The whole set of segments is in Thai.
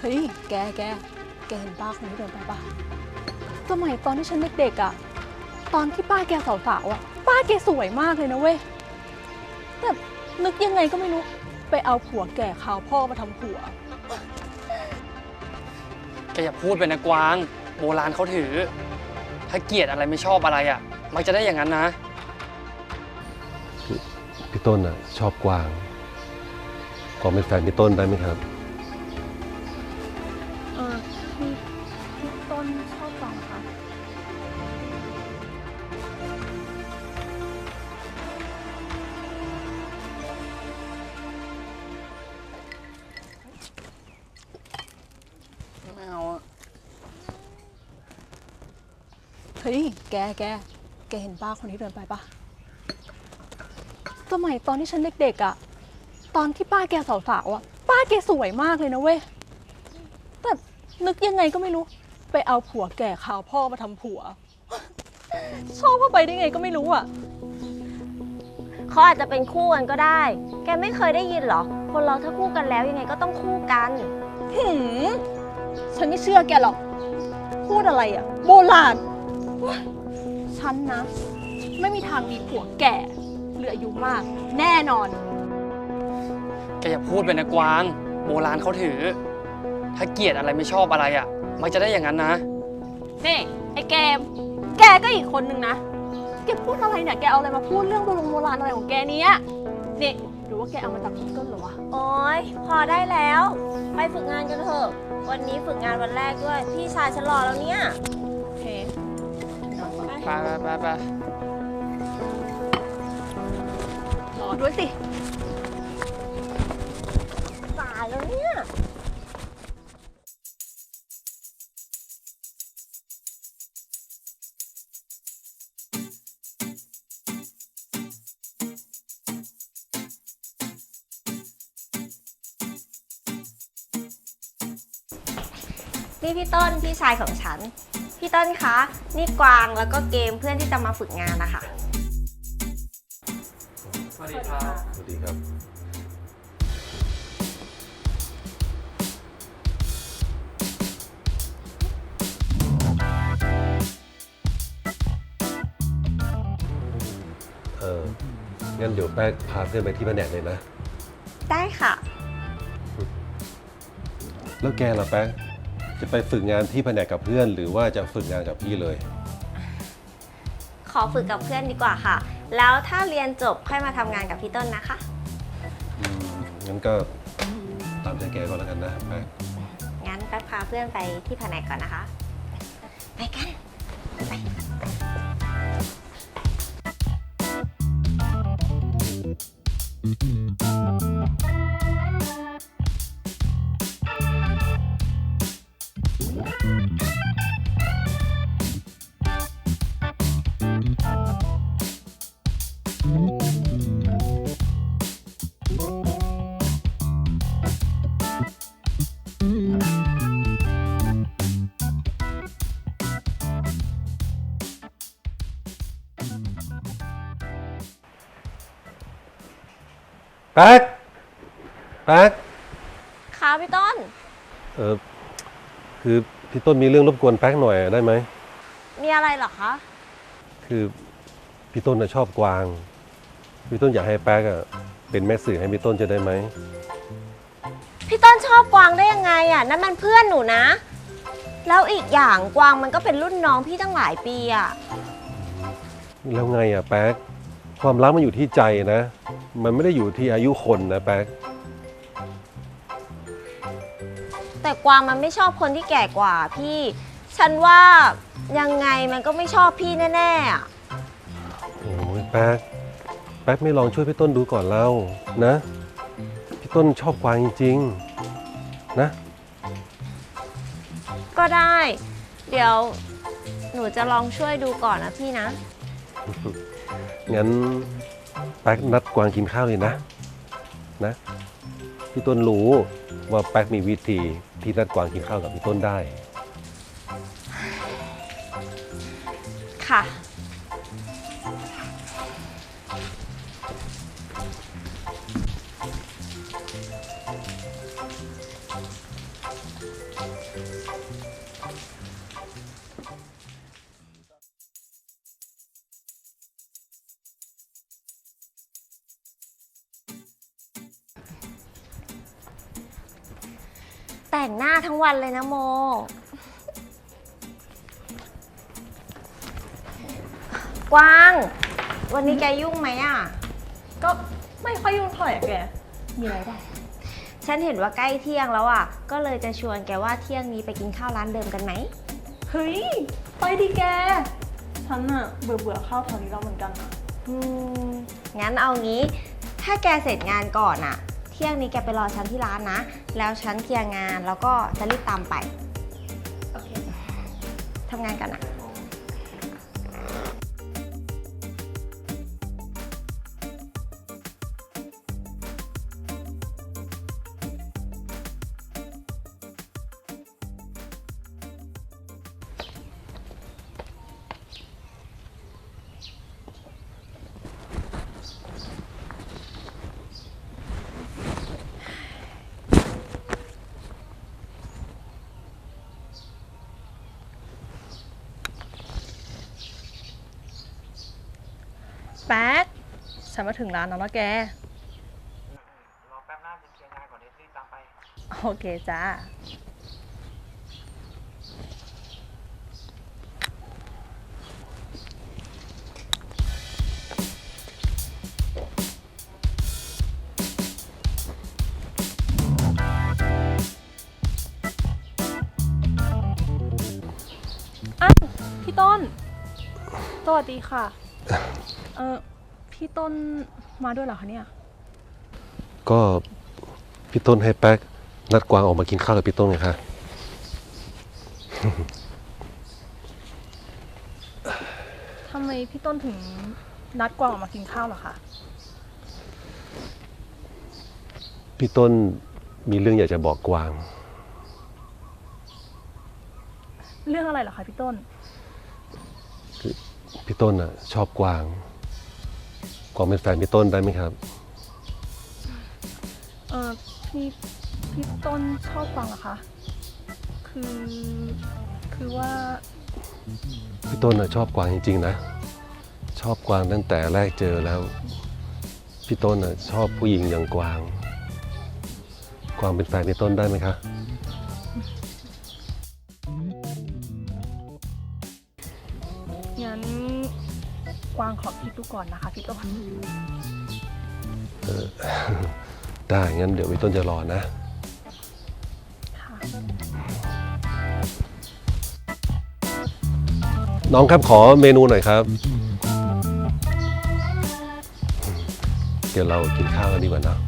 เฮ้ย แก แก แกเห็นป้าคนนี้เดินไปปะสมัยตอนที่ฉันเด็กๆอะตอนที่ป้าแกสาวๆอะป้าแกสวยมากเลยนะเว้ย แต่นึกยังไงก็ไม่รู้ ไปเอาผัวแก่ข่าวพ่อมาทำผัว แกอย่าพูดไปนะกวาง โบราณเขาถือ ถ้าเกลียดอะไรไม่ชอบอะไรอะ มักจะได้อย่างนั้นนะ พี่ต้นอะชอบกวางขอเป็นแฟนพี่ต้นได้ไหมครับ ฮ้ย แก แก แกเห็นป้าคนนี้เดินไปปะสมัยตอนที่ฉันเด็กๆอะตอนที่ป้าแกสาวๆอะป้าแกสวยมากเลยนะเว้ย แต่นึกยังไงก็ไม่รู้ ไปเอาผัวแก่ข่าวพ่อมาทำผัว ชอบเข้าไปได้ไงก็ไม่รู้อะเขาอาจจะเป็นคู่กันก็ได้ แกไม่เคยได้ยินเหรอ คนเราถ้าคู่กันแล้วยังไงก็ต้องคู่กันหืมฉันไม่เชื่อแกหรอก พูดอะไรอะโบราณว้าย ฉันนะ ไม่มีทางมีผัวแก่หรืออายุมาก แน่นอน แกอย่าพูดไปนะกวาง โบราณเขาถือ ถ้าเกลียดอะไรไม่ชอบอะไรอะ มักจะได้อย่างนั้นนะ นี่ไอ้เกม แกก็อีกคนนึงนะ แกพูดอะไรเนี่ย แกเอาอะไรมาพูดเรื่องโบราณโบราณอะไรของแกเนี้ยนี่หรือว่าแกเอามาจากคุณต้นเหรอวะ โอ๊ยพอได้แล้ว ไปฝึกงานกันเถอะ วันนี้ฝึกงานวันแรกด้วย พี่ชายฉันรอแล้วเนี่ยโอเค ไปไปไปไปรอด้วยสิสายแล้วเนี่ยนี่พี่ต้นพี่ชายของฉัน พี่ต้นคะ นี่กวางแล้วก็เกมเพื่อนที่จะมาฝึกงานนะคะสวัสดีครับสวัสดีครับ เอองั้นเดี๋ยวแป๊กพาเพื่อนไปที่แผนกเลยนะ ได้ค่ะ แล้วแกล่ะแป๊ก จะไปฝึกงานที่แผนกกับเพื่อน หรือว่าจะฝึกงานกับพี่เลย ขอฝึกกับเพื่อนดีกว่าค่ะ แล้วถ้าเรียนจบค่อยมาทำงานกับพี่ต้นนะคะ อืมงั้นก็ตามใจแกก็แล้วกันนะแป๊กงั้นแป๊บพาเพื่อนไปที่แผนกก่อนนะคะ ไปกัน แป๊กแป๊กค่ะพี่ต้น เออคือพี่ต้นมีเรื่องรบกวนแป๊กหน่อยได้ไหม มีอะไรเหรอคะ คือพี่ต้นน่ะชอบกวาง พี่ต้นอยากให้แป๊กอะเป็นแม่สื่อให้พี่ต้นจะได้ไหม พี่ต้นชอบกวางได้ยังไงอะนั่นมันเพื่อนหนูนะ แล้วอีกอย่างกวางมันก็เป็นรุ่นน้องพี่ตั้งหลายปีอะแล้วไงอะแป๊กความรักมันอยู่ที่ใจนะ มันไม่ได้อยู่ที่อายุคนนะแป๊กแต่กวางมันไม่ชอบคนที่แก่กว่าพี่ ฉันว่ายังไงมันก็ไม่ชอบพี่แน่ๆอะ โอ้ยแป๊กแป๊กไม่ลองช่วยพี่ต้นดูก่อนเล่านะ พี่ต้นชอบกวางจริงๆนะ ก็ได้ เดี๋ยวหนูจะลองช่วยดูก่อนนะพี่นะ งั้นแป๊กนัดกวางกินข้าวเลยนะ นะ พี่ต้นรู้ว่าแป๊กมีวิธีที่นัดกวางกินข้าวกับพี่ต้นได้ ค่ะ แต่งหน้าทั้งวันเลยนะโม กวาง วันนี้แกยุ่งไหมอะ ก็ไม่ค่อยยุ่งเท่าไหร่อะแก มีอะไรบ้างฉันเห็นว่าใกล้เที่ยงแล้วอะ ก็เลยจะชวนแกว่าเที่ยงนี้ไปกินข้าวร้านเดิมกันไหม เฮ้ย ไปดิแก ฉันอะเบื่อเบื่อๆข้าวแถวนี้แล้วเหมือนกันอะอืม งั้นเอางี้ ถ้าแกเสร็จงานก่อนอะเที่ยงนี้แกไปรอฉันที่ร้านนะ แล้วฉันเคลียร์งานแล้วก็จะรีบตามไปโอเคทำงานกันอะ แป๊กฉันมาถึงร้านแล้วนะแก รอแป๊บหน้าจะเคลียร์งานก่อนเดี๋ยวรีบตามไป โอเคจ้า อ้าวพี่ต้น สวัสดีค่ะ เออพี่ต้นมาด้วยเหรอคะเนี่ย ก็พี่ต้นให้แป๊กนัดกวางออกมากินข้าวกับพี่ต้นไงคะทำไมพี่ต้นถึงนัดกวางออกมากินข้าวเหรอคะ พี่ต้นมีเรื่องอยากจะบอกกวาง เรื่องอะไรเหรอคะพี่ต้น พี่ต้นอะ ชอบกวาง กวางเป็นแฟนพี่ต้นได้ไหมครับ เออพี่พี่ต้นชอบกวางเหรอคะ คือ คือว่า พี่ต้นอะชอบกวางจริงๆนะ ชอบกวางตั้งแต่แรกเจอแล้ว พี่ต้นอะชอบผู้หญิงอย่างกวาง กวางเป็นแฟนพี่ต้นได้ไหมคะ กวางขอคิดดูก่อนนะคะพี่ต้นได้งั้นเดี๋ยวพี่ต้นจะรอนะค่ะน้องครับขอเมนูหน่อยครับ เดี๋ยวเรากินข้าวกันดีกว่าเนอะ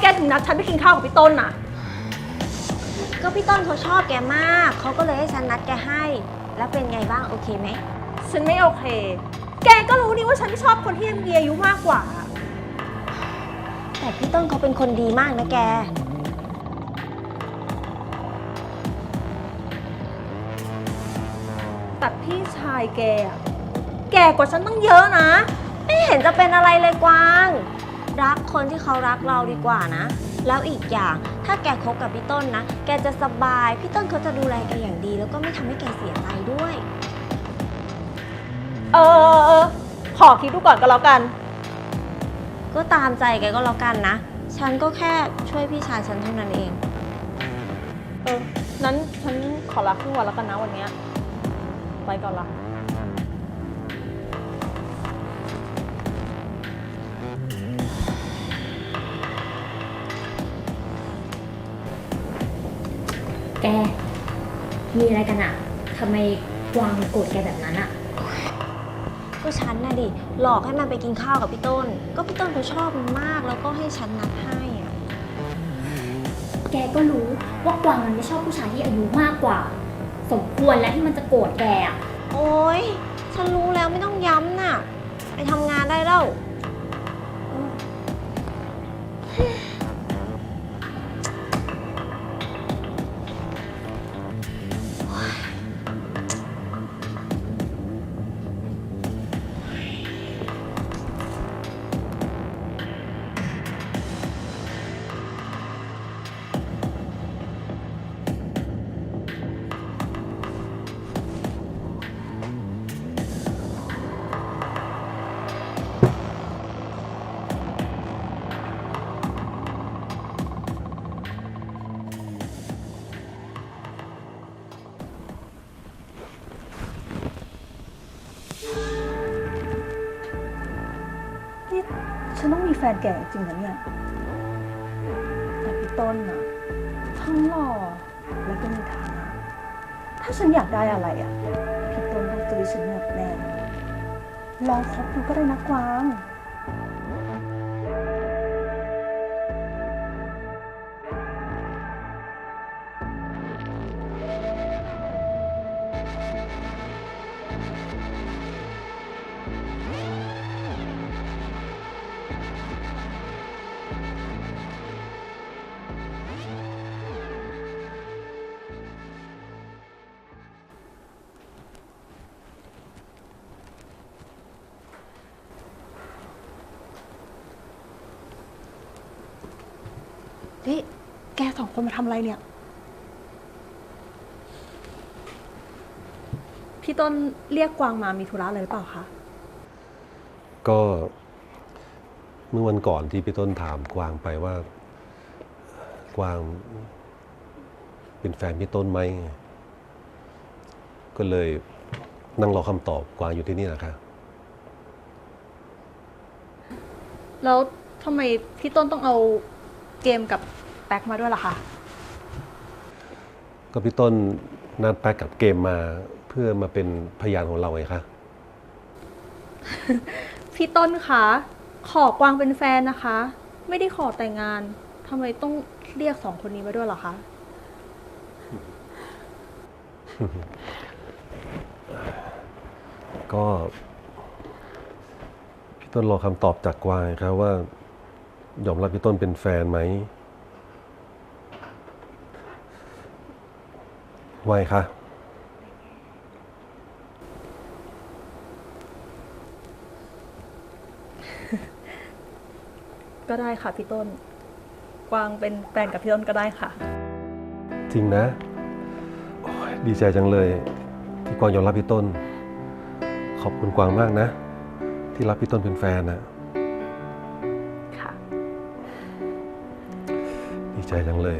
แกถึงนัดฉันไปกินข้าวกับพี่ต้นน่ะ ก็พี่ต้นเขาชอบแกมาก เขาก็เลยให้ฉันนัดแกให้ แล้วเป็นไงบ้างโอเคไหม ฉันไม่โอเค แกก็รู้นี่ว่าฉันไม่ชอบคนที่มีอายุมากกว่า แต่พี่ต้นเขาเป็นคนดีมากนะแก แต่พี่ชายแกอะแก่กว่าฉันตั้งเยอะนะ ไม่เห็นจะเป็นอะไรเลยกวาง รักคนที่เขารักเราดีกว่านะ แล้วอีกอย่างถ้าแกคบกับพี่ต้นนะ แกจะสบาย พี่ต้นเขาจะดูแลแกอย่างดี แล้วก็ไม่ทำให้แกเสียใจด้วย เออเออเออขอคิดดูก่อนก็แล้วกัน ก็ตามใจแกก็แล้วกันนะ ฉันก็แค่ช่วยพี่ชายฉันเท่านั้นเอง เออนั้นฉันขอลาครึ่งวันแล้วกันนะวันเนี้ยไปก่อนละ มีอะไรกันอะทำไมกวางโกรธแกแบบนั้นอะก็ฉันน่ะดิ หลอกให้มันไปกินข้าวกับพี่ต้น ก็พี่ต้นเขาชอบมันมาก แล้วก็ให้ฉันนัดให้อะแกก็รู้ว่ากวางมันไม่ชอบผู้ชายที่อายุมากกว่า สมควรแล้วที่มันจะโกรธแกอะโอ๊ย ฉันรู้แล้วไม่ต้องย้ำน่ะ ไปทำงานได้แล้ว ฉันต้องมีแฟนแก่จริงนะเนี่ย แต่พี่ต้นนะทั้งหล่อแล้วก็มีฐานะ ถ้าฉันอยากได้อะไรอะ พี่ต้นต้องซื้อฉันหมดแน่ ลองคบดูก็ได้นะกวาง นี่แกสองคนมาทำอะไรเนี่ย พี่ต้นเรียกกวางมามีธุระอะไรหรือเปล่าคะ ก็เมื่อวันก่อนที่พี่ต้นถามกวางไปว่า กวาง เป็นแฟนพี่ต้นไหม ก็เลยนั่งรอคำตอบกวางอยู่ที่นี่แหละค่ะแล้วทำไมพี่ต้นต้องเอาเกมกับ แป๊กมาด้วยล่ะคะก็พี่ต้นนัดแป๊กกับเกมมาเพื่อมาเป็นพยานของเราไงคะ พี่ต้นคะขอกวางเป็นแฟนนะคะ ไม่ได้ขอแต่งงานทำไมต้องเรียกสองคนนี้มาด้วยล่ะคะก็ พี่ต้นรอคำตอบจากกวางครับว่า ยอมรับพี่ต้นเป็นแฟนไหม ไหวคะก็ได้ค่ะพี่ต้น กวางเป็นแฟนกับพี่ต้นก็ได้ค่ะ จริงนะโอ้ยดีใจจังเลย ที่กวางยอมรับพี่ต้น ขอบคุณกวางมากนะ ที่รับพี่ต้นเป็นแฟนนะค่ะ ดีใจจังเลย